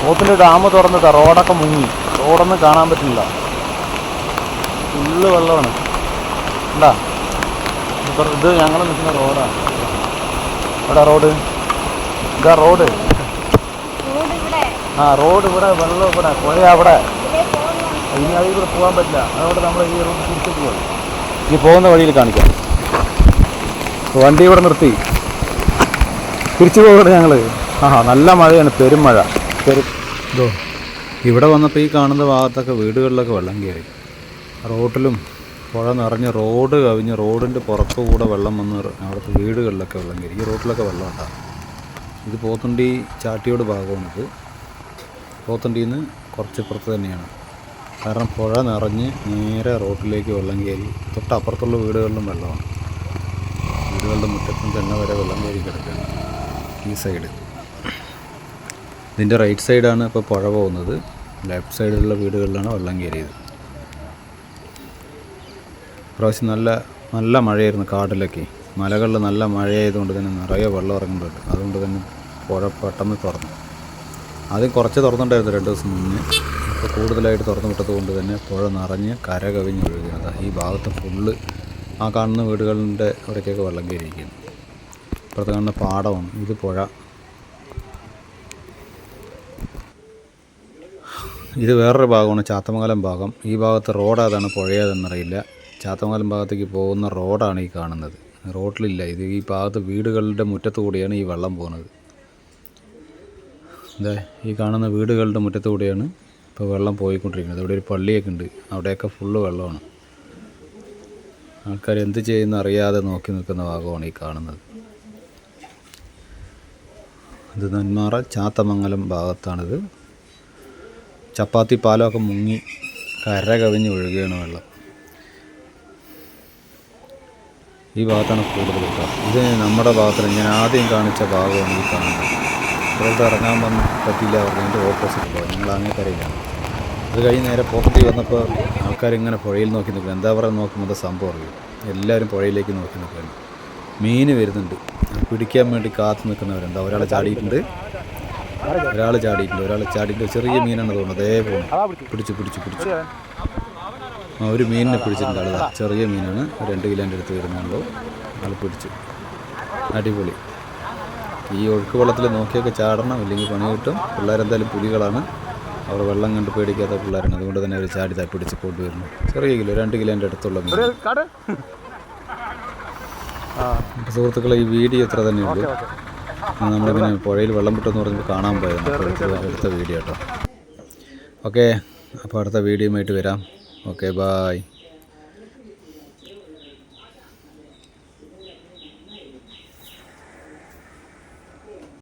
പോത്തിന്റെ ഡാം തുറന്നിട്ടാ റോഡൊക്കെ മുങ്ങി. റോഡൊന്നും കാണാൻ പറ്റില്ല ഫുള്ള് വെള്ളമാണ്. എന്താ ഇത് ഞങ്ങൾ നിൽക്കുന്ന റോഡാണ് ഇവിടെ റോഡ്? ഇതാ റോഡ്. ആ റോഡ് ഇവിടെ വെള്ളം ഇവിടെ പുഴ അവിടെ. ഇനി അതിൽ കൂടെ പോകാൻ പറ്റില്ല. അതുകൊണ്ട് നമ്മൾ ഈ റോഡ് തിരിച്ചു പോകും ഈ പോകുന്ന വഴിയിൽ കാണിക്കാം. വണ്ടി ഇവിടെ നിർത്തി. തിരിച്ചു പോകണം ഞങ്ങൾ ആ നല്ല മഴയാണ് പെരും ഇതോ. ഇവിടെ വന്നപ്പോൾ ഈ കാണുന്ന ഭാഗത്തൊക്കെ വീടുകളിലൊക്കെ വെള്ളം കയറി. റോട്ടിലും പുഴ നിറഞ്ഞ് റോഡ് കവിഞ്ഞ് റോഡിന്റെ പുറത്തു കൂടെ വെള്ളം വന്ന് അവിടുത്തെ വീടുകളിലൊക്കെ വെള്ളം കയറി. ഈ റോട്ടിലൊക്കെ വെള്ളം ഉണ്ടാകും ഇത് പോത്തുണ്ടി ചാട്ടിയോട് ഭാഗമാണിത് പോത്തുണ്ടിയിൽ നിന്ന് കുറച്ച് ഇപ്പുറത്ത് തന്നെയാണ്. കാരണം പുഴ നിറഞ്ഞ് നേരെ റോട്ടിലേക്ക് വെള്ളം കയറി. തൊട്ടപ്പുറത്തുള്ള വീടുകളിലും വെള്ളമാണ്. വീടുകളുടെ മുറ്റത്തും തന്നെ വരെ വെള്ളം കയറി കിടക്കുകയാണ് ഈ സൈഡ്. ഇതിന്റെ റൈറ്റ് സൈഡാണ് ഇപ്പോൾ പുഴ പോകുന്നത്. ലെഫ്റ്റ് സൈഡിലുള്ള വീടുകളിലാണ് വെള്ളം കയറിയത്. പ്രാവശ്യം നല്ല നല്ല മഴയായിരുന്നു കാട്ടിലൊക്കെ. മലകളിൽ നല്ല മഴയായതുകൊണ്ട് തന്നെ നിറയെ വെള്ളം ഇറങ്ങുന്നുണ്ട്. അതുകൊണ്ട് തന്നെ പുഴ പെട്ടെന്ന് തുറന്നു. അത് കുറച്ച് തുറന്നിട്ടുണ്ടായിരുന്നു രണ്ട് ദിവസം മുന്നേ. ഇപ്പോൾ കൂടുതലായിട്ട് തുറന്നു വിട്ടത് കൊണ്ട് തന്നെ പുഴ നിറഞ്ഞ് കര കവിഞ്ഞ് ഒഴുകുന്നത് ഈ ഭാഗത്ത് ഫുള്ള് ആ കാണുന്ന വീടുകളുടെ അവിടേക്കൊക്കെ വെള്ളം കയറിയിരിക്കുന്നു. ഇപ്പുറത്ത് കാണുന്ന പാടമാണ്. ഇത് പുഴ. ഇത് വേറൊരു ഭാഗമാണ് ചാത്തമംഗലം ഭാഗം. ഈ ഭാഗത്ത് റോഡ് ഏതാണ് പുഴയതെന്നറിയില്ല. ചാത്തമംഗലം ഭാഗത്തേക്ക് പോകുന്ന റോഡാണ് ഈ കാണുന്നത്. റോഡിലില്ല ഇത് ഈ ഭാഗത്ത് വീടുകളുടെ മുറ്റത്ത് കൂടിയാണ് ഈ വെള്ളം പോകുന്നത്. ഇതേ ഈ കാണുന്ന വീടുകളുടെ മുറ്റത്ത് കൂടിയാണ് ഇപ്പോൾ വെള്ളം പോയിക്കൊണ്ടിരിക്കുന്നത്. ഇവിടെ ഒരു പള്ളിയൊക്കെ ഉണ്ട്. അവിടെയൊക്കെ ഫുള്ള് വെള്ളമാണ്. ആൾക്കാർ എന്ത് ചെയ്യുന്ന അറിയാതെ നോക്കി നിൽക്കുന്ന ഭാഗമാണ് ഈ കാണുന്നത്. ഇത് നെന്മാറ ചാത്തമംഗലം ഭാഗത്താണിത്. ചപ്പാത്തി പാലമൊക്കെ മുങ്ങി കര കവിഞ്ഞ് ഒഴുകുകയാണ് വെള്ളം. ഈ ഭാഗത്താണ് കൂടുതൽ ഇത് നമ്മുടെ ഭാഗത്തിൽ ഞാൻ ആദ്യം കാണിച്ച ഭാഗമാണ് ഈ കാണുന്നത്. ഇപ്പോഴത്തെ ഇറങ്ങാൻ വന്ന് പറ്റില്ല പറഞ്ഞതിന്റെ ഓപ്പോസിറ്റ് പോകാം ഞങ്ങൾ അങ്ങനെ കരയിലാണ് അത് കഴിഞ്ഞ് നേരെ പുറത്തേക്ക് വന്നപ്പോൾ ആൾക്കാരിങ്ങനെ പുഴയിൽ നോക്കി നിൽക്കും എന്താ പറയുക നോക്കുമ്പോൾ സംഭവം അറിയും എല്ലാവരും പുഴയിലേക്ക് നോക്കി നിൽക്കുകയാണ് മീൻ വരുന്നുണ്ട്. പിടിക്കാൻ വേണ്ടി കാത്തു നിൽക്കുന്നവരുണ്ട്. ഒരാളെ ചാടിയിട്ടുണ്ട്. ഒരാൾ ചാടിയിട്ടുണ്ട് ഒരാൾ ചാടിയിട്ട് ചെറിയ മീനാണ് തോന്നുന്നത്. അതേ പോകുന്നു പിടിച്ചു. പിടിച്ചു പിടിച്ചു ആ ഒരു മീനിനെ പിടിച്ചിട്ടുണ്ട്. ആൾ ചെറിയ മീനാണ്. രണ്ട് കിലോന്റെ അടുത്ത് വരുന്നുള്ളൂ ആൾ പിടിച്ചു. അടിപൊളി. ഈ ഒഴുക്ക് വെള്ളത്തിൽ നോക്കിയൊക്കെ ചാടണം. ഇല്ലെങ്കിൽ പണി കിട്ടും. പിള്ളേരെന്തായാലും പുലികളാണ്. അവർ വെള്ളം കണ്ട് പേടിക്കാത്ത പിള്ളേരാണ്. അതുകൊണ്ട് തന്നെ അവർ ചാടി തട്ടി പിടിച്ച് കൊണ്ടുവരുന്നു. ചെറിയ കിലോ രണ്ട് കിലോന്റെ അടുത്തുള്ള മീൻ. സുഹൃത്തുക്കളെ ഈ വീഡിയോ എത്ര തന്നെ പിന്നെ പുഴയിൽ വെള്ളം പൊട്ടെന്ന് പറഞ്ഞപ്പോൾ കാണാൻ പോയത് അപ്പോൾ വീഡിയോ കേട്ടോ. ഓക്കെ അപ്പോൾ അടുത്ത വീഡിയോയുമായിട്ട് വരാം. Okay bye